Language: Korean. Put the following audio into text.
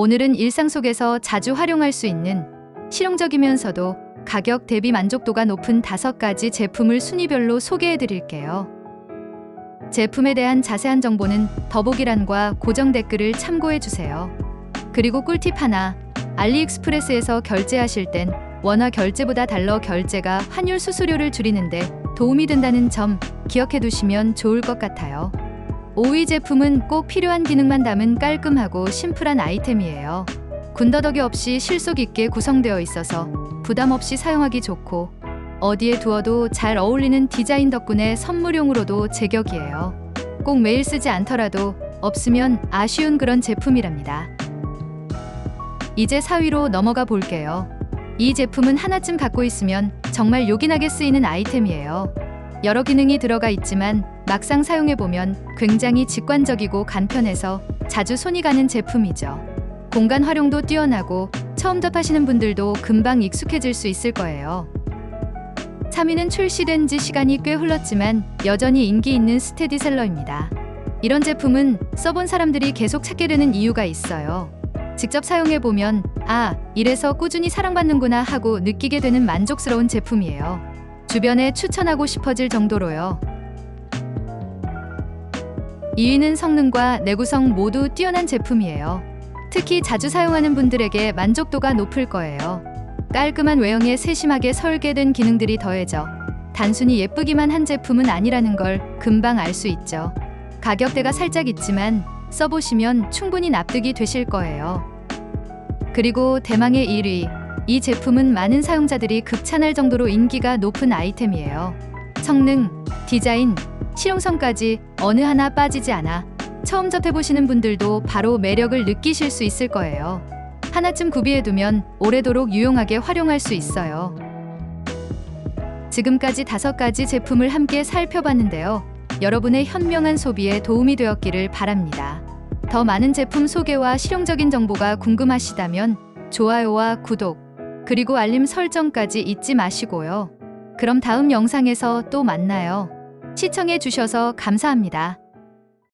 오늘은 일상 속에서 자주 활용할 수 있는 실용적이면서도 가격 대비 만족도가 높은 다섯 가지 제품을 순위별로 소개해 드릴게요. 제품에 대한 자세한 정보는 더보기란과 고정 댓글을 참고해 주세요. 그리고 꿀팁 하나. 알리익스프레스에서 결제하실 땐 원화 결제보다 달러 결제가 환율 수수료를 줄이는데 도움이 된다는 점 기억해 두시면 좋을 것 같아요. 5위 제품은 꼭 필요한 기능만 담은 깔끔하고 심플한 아이템이에요. 군더더기 없이 실속 있게 구성되어 있어서 부담 없이 사용하기 좋고 어디에 두어도 잘 어울리는 디자인 덕분에 선물용으로도 제격이에요. 꼭 매일 쓰지 않더라도 없으면 아쉬운 그런 제품이랍니다. 이제 4위로 넘어가 볼게요. 이 제품은 하나쯤 갖고 있으면 정말 요긴하게 쓰이는 아이템이에요. 여러 기능이 들어가 있지만 막상 사용해보면 굉장히 직관적이고 간편해서 자주 손이 가는 제품이죠. 공간 활용도 뛰어나고 처음 접하시는 분들도 금방 익숙해질 수 있을 거예요. 3위는 출시된 지 시간이 꽤 흘렀지만 여전히 인기 있는 스테디셀러입니다. 이런 제품은 써본 사람들이 계속 찾게 되는 이유가 있어요. 직접 사용해보면, 아, 이래서 꾸준히 사랑받는구나 하고 느끼게 되는 만족스러운 제품이에요. 주변에 추천하고 싶어질 정도로요. 2위는 성능과 내구성 모두 뛰어난 제품이에요. 특히 자주 사용하는 분들에게 만족도가 높을 거예요. 깔끔한 외형에 세심하게 설계된 기능들이 더해져 단순히 예쁘기만 한 제품은 아니라는 걸 금방 알 수 있죠. 가격대가 살짝 있지만 써보시면 충분히 납득이 되실 거예요. 그리고 대망의 1위. 이 제품은 많은 사용자들이 극찬할 정도로 인기가 높은 아이템이에요. 성능, 디자인, 실용성까지 어느 하나 빠지지 않아 처음 접해보시는 분들도 바로 매력을 느끼실 수 있을 거예요. 하나쯤 구비해두면 오래도록 유용하게 활용할 수 있어요. 지금까지 다섯 가지 제품을 함께 살펴봤는데요. 여러분의 현명한 소비에 도움이 되었기를 바랍니다. 더 많은 제품 소개와 실용적인 정보가 궁금하시다면 좋아요와 구독, 그리고 알림 설정까지 잊지 마시고요. 그럼 다음 영상에서 또 만나요. 시청해 주셔서 감사합니다.